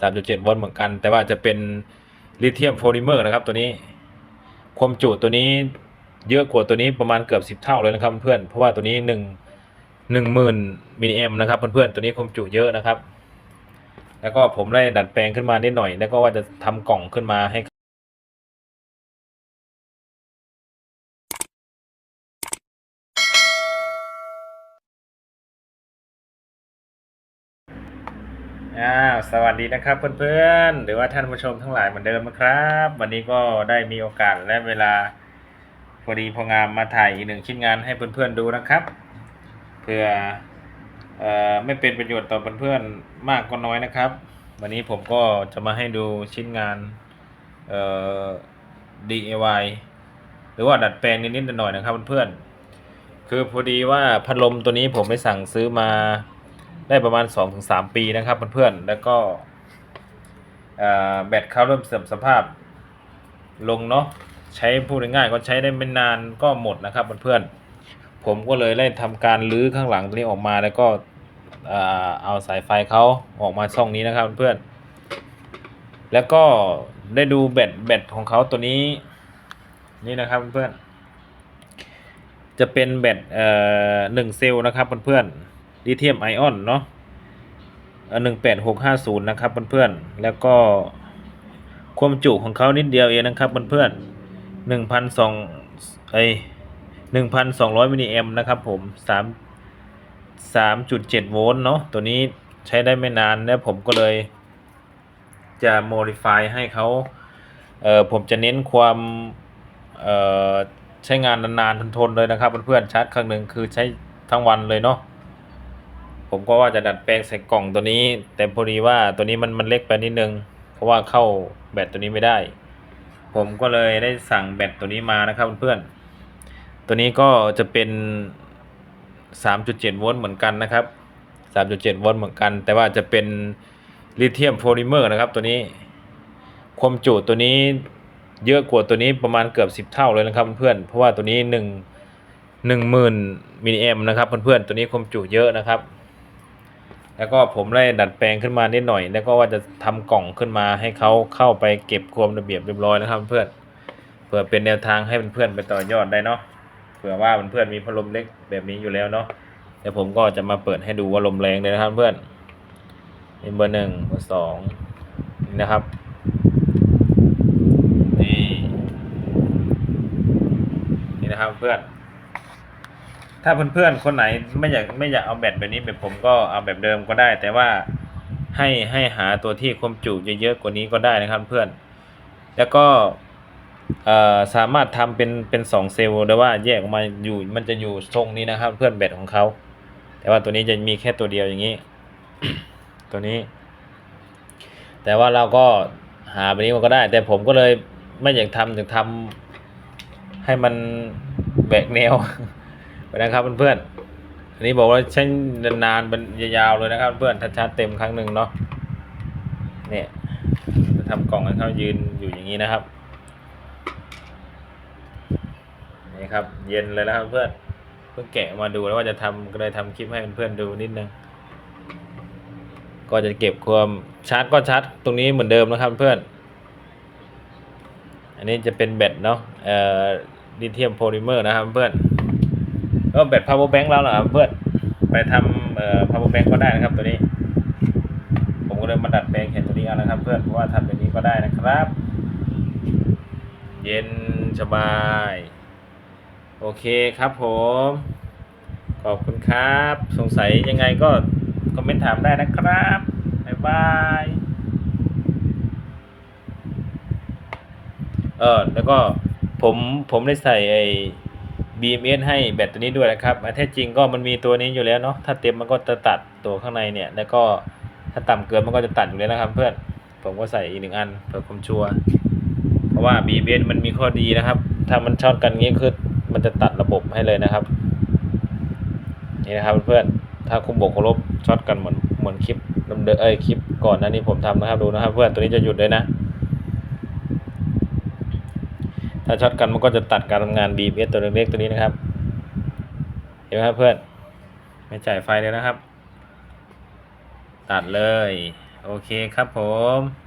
3.7 โวลต์เหมือนกัน แต่ว่าจะเป็นลิเธียมโพลิเมอร์นะครับตัวนี้ ความจุตัวนี้เยอะกว่าตัวนี้ประมาณเกือบ 10 เท่าเลยนะครับเพื่อน เพราะว่าตัวนี้ 1 10,000มิลลิแอมนะครับเพื่อนๆตัวนี้ความจุเยอะนะครับ แล้วก็ผมได้ดัดแปลงขึ้นมานิดหน่อย แล้วก็ว่าจะทำกล่องขึ้นมาให้ อ้าวสวัสดีนะครับเพื่อนๆ หรือว่าท่านผู้ชมทั้งหลายเหมือนเดิมนะครับ วันนี้ก็ได้มีโอกาสและเวลาพอดีพองามมาถ่ายอีกหนึ่งชิ้นงานให้เพื่อนๆดูนะครับเพื่อเอ่อไม่เป็นประโยชน์ต่อเพื่อนๆมากก็น้อยนะครับ วันนี้ผมก็จะมาให้ดูชิ้นงานเอ่อ DIY หรือว่าดัดแปลงนิดๆหน่อยๆนะครับเพื่อนๆคือพอดีว่าพัดลมตัวนี้ผมได้สั่งซื้อมา ได้ประมาณ 2-3 ปีนะครับเพื่อนๆแล้วก็แบตเขาเริ่มเสื่อมสภาพลงเนาะใช้พูดง่ายๆก็ใช้ได้ไม่นานก็หมดนะครับเพื่อนๆผมก็เลยได้ทำการรื้อข้างหลังตัวนี้ออกมาแล้วก็เอ่อเอาสายไฟเขาออกมาช่องนี้นะครับเพื่อนๆแล้วก็ได้ดูแบตแบตของเขาตัวนี้นี่นะครับเพื่อนๆจะเป็นแบตเอ่อหนึ่งเซลล์นะครับเพื่อนๆ ลิเธียมไอออนเนาะหนึ่งแปดหกห้าศูนย์นะครับเพื่อนๆ แล้วก็ความจุของเขานิดเดียวเองนะครับเพื่อนๆหนึ่งพันสองไอหนึ่งพันสองร้อยมิลลิแอมนะครับผมสามสามจุดเจ็ดโวลต์เนาะตัวนี้ใช้ได้ไม่นานแล้วผมก็เลยจะ modify ให้เขาเอ่อผมจะเน้นความเอ่อใช้งานนานๆทนๆเลยนะครับเพื่อนๆชาร์จครั้งหนึ่งคือใช้ทั้งวันเลยเนาะ ผมก็ว่าจะดัดแปลงใส่กล่องตัวนี้ แต่พอดีว่าตัวนี้มันมันเล็กไปนิดนึง เพราะว่าเข้าแบตตัวนี้ไม่ได้ ผมก็เลยได้สั่งแบตตัวนี้มานะครับเพื่อนๆตัวนี้ก็จะเป็น 3.7 โวลต์เหมือนกันนะครับ 3.7 โวลต์เหมือนกัน แต่ว่าจะเป็นลิเธียมโพลิเมอร์นะครับ ตัวนี้ความจุตัวนี้เยอะกว่าตัวนี้ประมาณเกือบ 10 เท่าเลยนะครับเพื่อนๆเพราะว่าตัวนี้1 10,000มิลลิแอมนะครับเพื่อนๆตัวนี้ความจุเยอะนะครับ แล้วก็ผมได้ดัดแปลงขึ้นมานิดหน่อย แล้วก็ว่าจะทำกล่องขึ้นมาให้เขาเข้าไปเก็บความระเบียบเรียบร้อยนะครับเพื่อนเพื่อเป็นแนวทางให้เพื่อนๆไปต่อยอดได้เนาะเผื่อว่าเพื่อนๆมีพัดลมเล็กแบบนี้อยู่แล้วเนาะเดี๋ยวผมก็จะมาเปิดให้ดูว่าลมแรงเลยนะครับเพื่อนเบอร์หนึ่งเบอร์สองนี่นะครับนี่นี่นะครับเพื่อน ถ้าเพื่อนๆคนไหนไม่อยากไม่อยากเอาแบตแบบนี้แบบผมก็เอาแบบเดิมก็ได้ แต่ว่าให้ให้หาตัวที่ความจุเยอะๆกว่านี้ก็ได้นะครับเพื่อน แล้วก็สามารถทำเป็นเป็นสองเซลล์ได้ว่าแยกออกมาอยู่มันจะอยู่ทรงนี้นะครับ เพื่อนแบตของเขาแต่ว่าตัวนี้จะมีแค่ตัวเดียวอย่างนี้ ตัวนี้ แต่ว่าเราก็หาแบบนี้มันก็ได้ แต่ผมก็เลยไม่อยากทำอยากทำให้มันแบกแนว นะครับเพื่อนๆอันนี้บอกว่าใช้นานๆเป็นยาวๆเลยนะครับ เพื่อนถ้าชาร์จเต็มครั้งหนึ่งเนาะเนี่ยจะทำกล่องให้เขายืนอยู่อย่างนี้นะครับนี่ครับ เย็นเลยนะครับเพื่อนเพิ่งแกะมาดูแล้วว่าจะทำก็เลยทำคลิปให้เพื่อนๆดูนิดนึงก็จะเก็บความชาร์จก็ชาร์จตรงนี้เหมือนเดิมนะครับเพื่อน อันนี้จะเป็นแบตเนาะเอ่อลิเธียมโพลิเมอร์นะครับเพื่อน ก็แบต power bank แล้วนะครับเพื่อนไปทำเอ่อ power bank ก็ได้นะครับตัวนี้ ผมก็เลยมาดัดแปลงเห็นตัวนี้เอานะครับ เพื่อนเพราะว่าทำแบบนี้ก็ได้นะครับ เย็นสบาย โอเคครับผม ขอบคุณครับ สงสัยยังไงก็คอมเมนต์ถามได้นะครับ บ๊ายบายเออแล้วก็ผมผมได้ใส่ไอ BMS ให้แบตตัวนี้ด้วยนะครับอันแท้จริงก็มันมีตัวนี้อยู่แล้วเนาะถ้าเต็มมันก็จะตัดตัวข้างในเนี่ย แล้วก็ถ้าต่ำเกินมันก็จะตัดอยู่แล้วนะครับ เพื่อนผมก็ใส่อีกหนึ่งอันเพื่อความชัวร์เพราะว่า BMS มันมีข้อดีนะครับ ถ้ามันช็อตกันงี้คือมันจะตัดระบบให้เลยนะครับ นี่นะครับเพื่อนถ้าคุมบกเคารพช็อตกันเหมือนเหมือนคลิปเดิมเอ้ยคลิปก่อนนั้านนี่ผมทำนะครับดูนะครับ เพื่อนตัวนี้จะหยุดเลยนะ ถ้าช็อตกันมันก็จะตัดการทำงาน BPS ตัวเล็กๆตัวนี้นะครับ เห็นไหมครับเพื่อน ไม่จ่ายไฟเลยนะครับ ตัดเลย โอเคครับผม